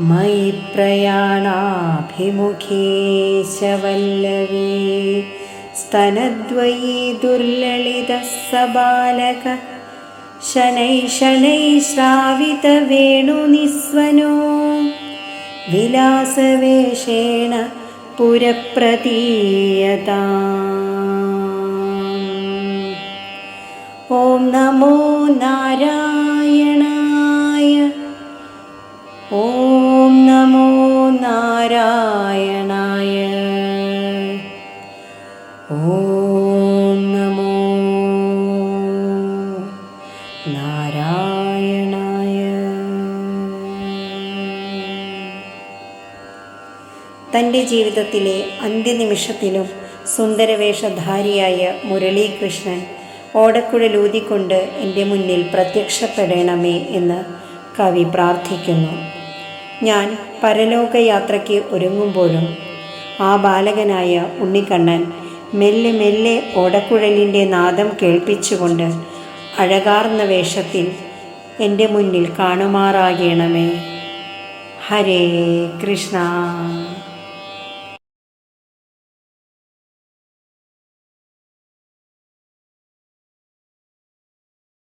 मयि प्रयाणाभिमुखे च वल्लवी स्तनद्वयी दुर्ललितः स बालक। शनैः शनैः श्रावितवेणुनिस्वनो विलासवेषेण पुरप्रतीयताम्। ॐ नमो नारायणाय। ॐ ഓം നമോ നാരായണായ. ഓം നമോ നാരായണായ. തന്റെ ജീവിതത്തിലെ അന്ത്യനിമിഷത്തിലും സുന്ദരവേഷധാരിയായ മുരളീകൃഷ്ണൻ ഓടക്കുഴലൂതിക്കൊണ്ട് എന്റെ മുന്നിൽ പ്രത്യക്ഷപ്പെടണമേ എന്ന് കവി പ്രാർത്ഥിക്കുന്നു. ഞാൻ പരലോകയാത്രയ്ക്ക് ഒരുങ്ങുമ്പോഴും ആ ബാലകനായ ഉണ്ണിക്കണ്ണൻ മെല്ലെ മെല്ലെ ഓടക്കുഴലിന്റെ നാദം കേൾപ്പിച്ചുകൊണ്ട് അഴകാർന്ന വേഷത്തിൽ എന്റെ മുന്നിൽ കാണുമാറാകണമേ. ഹരേ കൃഷ്ണ.